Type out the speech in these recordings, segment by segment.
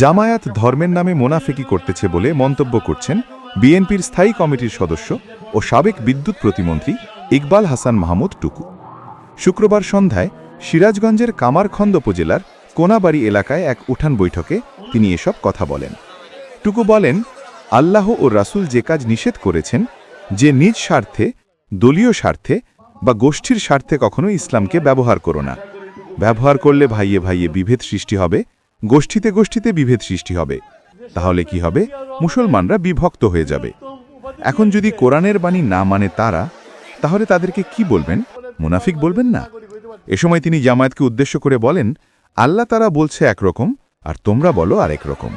জামায়াত ধর্মের নামে মোনাফেকি করতেছে বলে মন্তব্য করছেন বিএনপির স্থায়ী কমিটির সদস্য ও সাবেক বিদ্যুৎ প্রতিমন্ত্রী ইকবাল হাসান মাহমুদ টুকু। শুক্রবার সন্ধ্যায় সিরাজগঞ্জের কামারখন্দ উপজেলার কোনাবাড়ি এলাকায় এক উঠান বৈঠকে তিনি এসব কথা বলেন। টুকু বলেন, আল্লাহ ও রাসূল যে কাজ নিষেধ করেছেন, যে নিজ স্বার্থে, দলীয় স্বার্থে বা গোষ্ঠীর স্বার্থে কখনো ইসলামকে ব্যবহার করো না। ব্যবহার করলে ভাইয়ে ভাইয়ে বিভেদ সৃষ্টি হবে গোষ্ঠীতে গোষ্ঠীতে বিভেদ সৃষ্টি হবে। তাহলে কি হবে? মুসলমানরা বিভক্ত হয়ে যাবে। এখন যদি কোরআনের বাণী না মানে তারা তাহলে তাদেরকে কি বলবেন? মুনাফিক বলবেন না। এ সময় তিনি জামায়াতকে উদ্দেশ্য করে বলেন আল্লাহ তারা বলছে একরকম আর তোমরা বলো আরেক রকম।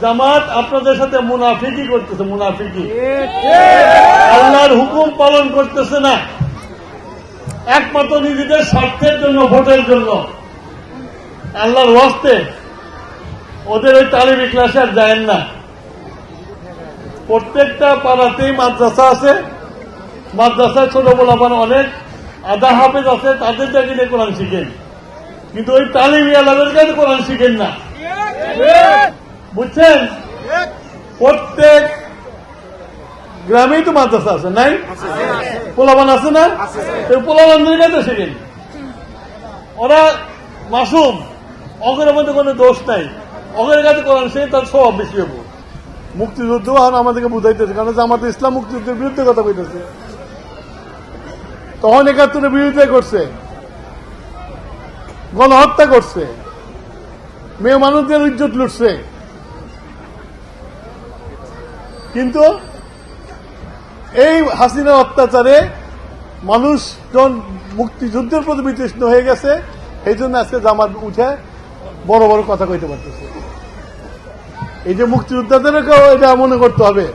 জামাত আপনাদের সাথে মুনাফিকি করতেছে মুনাফিকি আল্লাহর হুকুম পালন করতেছে না। একমাত্র নিজেদের স্বার্থের জন্য ভোটের জন্য। আল্লাহর ওয়াস্তে ওদের ওই তালিমি ক্লাসে আর যায় না। প্রত্যেকটা পাড়াতেই মাদ্রাসা আছে। মাদ্রাসায় ছোট বলাপান অনেক আধা হাফেজ আছে তাদের জায়গায় কোরআন শিখেন। কিন্তু ওই তালিমি আল্লাহদের কাছে কোরআন শিখেন না। বুঝছেন? প্রত্যেক গ্রামেই তো মাদ্রাসা আছে, নাই? পোলাবান আছে না? কাছে শেখেন ওরা মাসুম অগের মধ্যে কোনো দোষ নাই। অগের কাছে কোরআন সে তার স্বভাব বেশি হব মুক্তিযুদ্ধ আমাদেরকে বুঝাইতেছে, কারণ আমাদের ইসলাম মুক্তিযুদ্ধের বিরুদ্ধে কথা বলতেছে তখন একাত্তরের বিরুদ্ধে করছে, গণহত্যা করছে, মেয়ে মানুষদের ইজ্জত লুটছে। কিন্তু এই হাসিনা অত্যাচারে মানুষ যখন মুক্তিযুদ্ধের প্রতি বিতৃষ্ণ হয়ে গেছে। এই জন্য আজকে জামাত উঠে বড় বড় কথা কইতে পারতেছে। এই যে মুক্তিযোদ্ধাদেরকেও এটা মনে করতে হবে।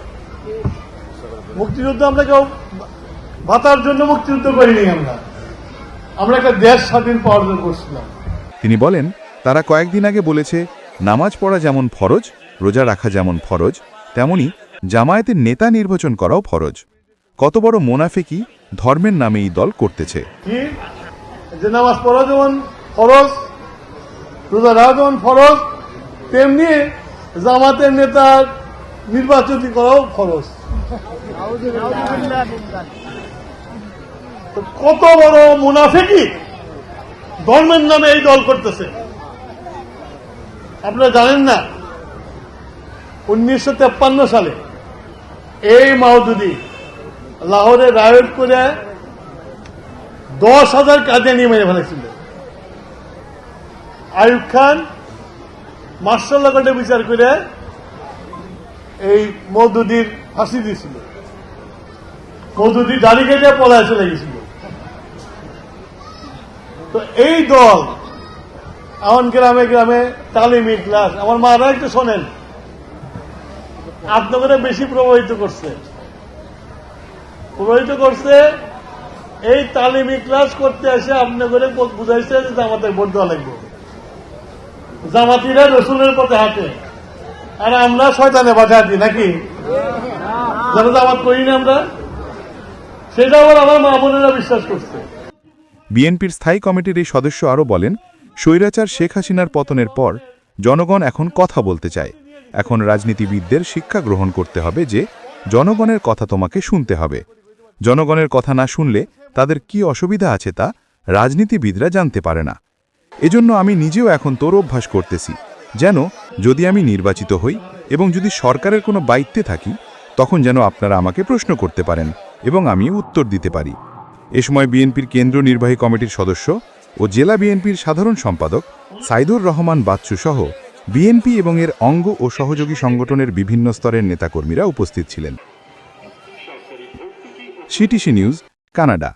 মুক্তিযুদ্ধ আমরা কেউ ভাতার জন্য মুক্তিযুদ্ধ করিনি আমরা। আমরা একটা দেশ স্বাধীন পাওয়ার জন্য করছিলাম। তিনি বলেন, তারা কয়েকদিন আগে বলেছে, নামাজ পড়া যেমন ফরজ, রোজা রাখা যেমন ফরজ, তেমনি জামায়াতের নেতা নির্বাচন করাও ফরজ। কত বড় মোনাফেকি ধর্মের নামে এই দল করতেছে। নামাজ ফরজ তেমনি জামাতের নেতার নির্বাচিত করাও ফরজ। কত বড় মুনাফিকি ধর্মের নামে এই দল করতেছে। আপনারা জানেন না, উনিশশো সালে এই মাহদুদি লাহোরে রায়ট করে দশ হাজার কাজে নিয়ে মেরে ফেলেছিল। আয়ুব খান মার্শাল কোর্টে বিচার করে এই মৌদুদির ফাঁসি দিয়েছিল। মৌদুদি দাড়ি কেটে পলায় চলে গেছিল। তো এই দল এমন গ্রামে গ্রামে তালিমি ক্লাস, আমার মারা একটু শোনেন। আপনাদের বেশি প্রভাবিত করছে। প্রভাবিত করছে, এই তালিমি ক্লাস করতে এসে আপনি করে বুঝাইছে যে জামাতের ভোট দেওয়া লাগবে। জামাতিরা রসুলের পথে হাঁটে। আর আমরা শয়তানে পথে হাঁটি, নাকি? যেন জামাত করি না আমরা। সেটা আবার আমার মা বোনেরা বিশ্বাস করছে। বিএনপির স্থায়ী কমিটির এই সদস্য আরও বলেন, স্বৈরাচার শেখ হাসিনার পতনের পর জনগণ এখন কথা বলতে চায়। এখন রাজনীতিবিদদের শিক্ষা গ্রহণ করতে হবে যে, জনগণের কথা তোমাকে শুনতে হবে। জনগণের কথা না শুনলে তাদের কি অসুবিধা আছে তা রাজনীতিবিদরা জানতে পারে না। এজন্য আমি নিজেও এখন তোর অভ্যাস করতেছি, যেন যদি আমি নির্বাচিত হই এবং যদি সরকারের কোনো দায়িত্বে থাকি, তখন যেন আপনারা আমাকে প্রশ্ন করতে পারেন এবং আমি উত্তর দিতে পারি। এ সময় বিএনপির কেন্দ্র নির্বাহী কমিটির সদস্য ও জেলা বিএনপির সাধারণ সম্পাদক সাইদুর রহমান বাচ্চু সহ বিএনপি এবং এর অঙ্গ ও সহযোগী সংগঠনের বিভিন্ন স্তরের নেতাকর্মীরা উপস্থিত ছিলেন। CTC news, Canada.